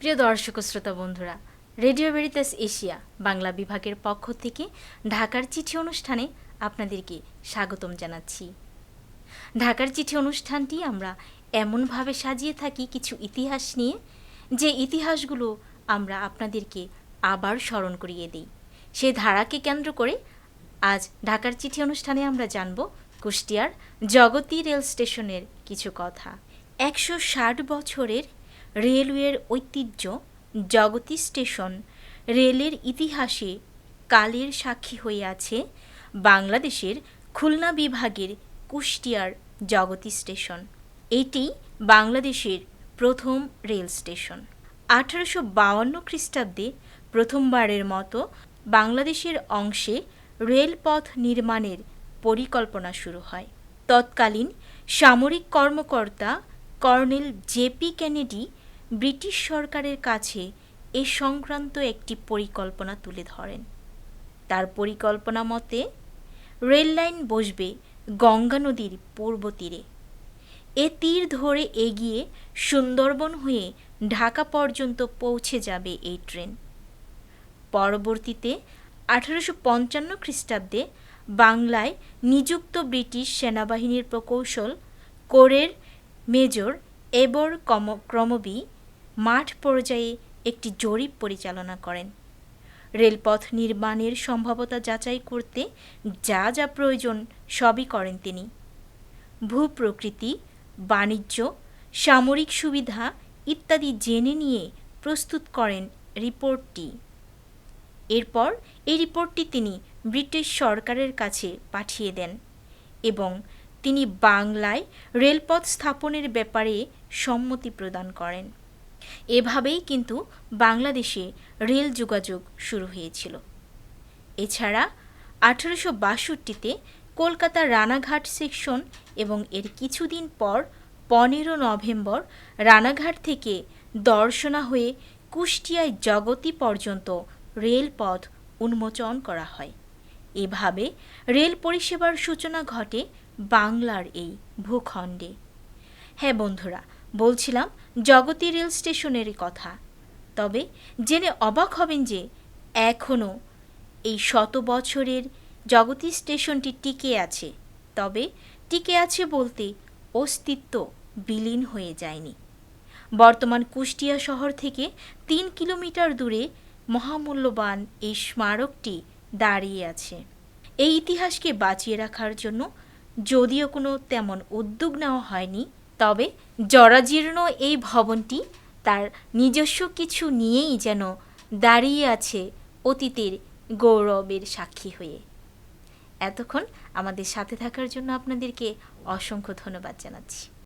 প্রিয় দর্শক শ্রোতা বন্ধুরা, রেডিও ভেরিতাস এশিয়া বাংলা বিভাগের পক্ষ থেকে ঢাকার চিঠি অনুষ্ঠানে আপনাদেরকে স্বাগতম জানাচ্ছি। ঢাকার চিঠি অনুষ্ঠানটি আমরা এমনভাবে সাজিয়ে থাকি কিছু ইতিহাস নিয়ে, যে ইতিহাসগুলো আমরা আপনাদেরকে আবার স্মরণ করিয়ে দিই। সেই ধারাকে কেন্দ্র করে আজ ঢাকার চিঠি অনুষ্ঠানে আমরা জানব কুষ্টিয়ার জগতী রেল স্টেশনের কিছু কথা। একশো ষাট বছরের রেলওয়ের ঐতিহ্য জগতী স্টেশন। রেলের ইতিহাসে কালের সাক্ষী হয়ে আছে বাংলাদেশের খুলনা বিভাগের কুষ্টিয়ার জগতী স্টেশন। এটি বাংলাদেশের প্রথম রেল স্টেশন। আঠারোশো বাউান্ন খ্রিস্টাব্দে প্রথমবারের মতো বাংলাদেশের অংশে রেলপথ নির্মাণের পরিকল্পনা শুরু হয়। তৎকালীন সামরিক কর্মকর্তা কর্নেল জেপি কেনেডি ব্রিটিশ সরকারের কাছে এ সংক্রান্ত একটি পরিকল্পনা তুলে ধরেন। তার পরিকল্পনা মতে রেললাইন বসবে গঙ্গা নদীর পূর্ব তীরে। এ তীর ধরে এগিয়ে সুন্দরবন হয়ে ঢাকা পর্যন্ত পৌঁছে যাবে এই ট্রেন। পরবর্তীতে আঠারোশো পঞ্চান্ন খ্রিস্টাব্দে বাংলায় নিযুক্ত ব্রিটিশ সেনাবাহিনীর প্রকৌশল কোরের মেজর এবর ক্রমবী মাঠ পর্যায়ে একটি জরিপ পরিচালনা করেন। রেলপথ নির্মাণের সম্ভাবতা যাচাই করতে যা যা প্রয়োজন সবই করেন তিনি। ভূপ্রকৃতি, বাণিজ্য, সামরিক সুবিধা ইত্যাদি জেনে নিয়ে প্রস্তুত করেন রিপোর্টটি। এরপর এই রিপোর্টটি তিনি ব্রিটিশ সরকারের কাছে পাঠিয়ে দেন এবং তিনি বাংলায় রেলপথ স্থাপনের ব্যাপারে সম্মতি প্রদান করেন। এভাবেই কিন্তু বাংলাদেশে রেল যোগাযোগ শুরু হয়েছিল। এছাড়া আঠারোশো বাষট্টিতে কলকাতা রানাঘাট সেকশন এবং এর কিছুদিন পর পনেরো নভেম্বর রানাঘাট থেকে দর্শনা হয়ে কুষ্টিয়ায় জগতী পর্যন্ত রেলপথ উন্মোচন করা হয়। এভাবে রেল পরিষেবার সূচনা ঘটে বাংলার এই ভূখণ্ডে। হ্যাঁ বন্ধুরা, বলছিলাম জগতী রেল স্টেশনের কথা। তবে জেনে অবাক হবেন যে এখনও এই শত বছরের জগতী স্টেশনটি টিকে আছে। তবে টিকে আছে বলতে অস্তিত্ব বিলীন হয়ে যায়নি। বর্তমান কুষ্টিয়া শহর থেকে তিন কিলোমিটার দূরে মহামূল্যবান এই স্মারকটি দাঁড়িয়ে আছে। এই ইতিহাসকে বাঁচিয়ে রাখার জন্য যদিও কোনো তেমন উদ্যোগ নেওয়া হয়নি তবে জরাজীর্ণ এই ভবনটি তার নিজস্ব কিছু নিয়েই যেন দাঁড়িয়ে আছে অতীতের গৌরবের সাক্ষী হয়ে। এতক্ষণ আমাদের সাথে থাকার জন্য আপনাদেরকে অসংখ্য ধন্যবাদ জানাচ্ছি।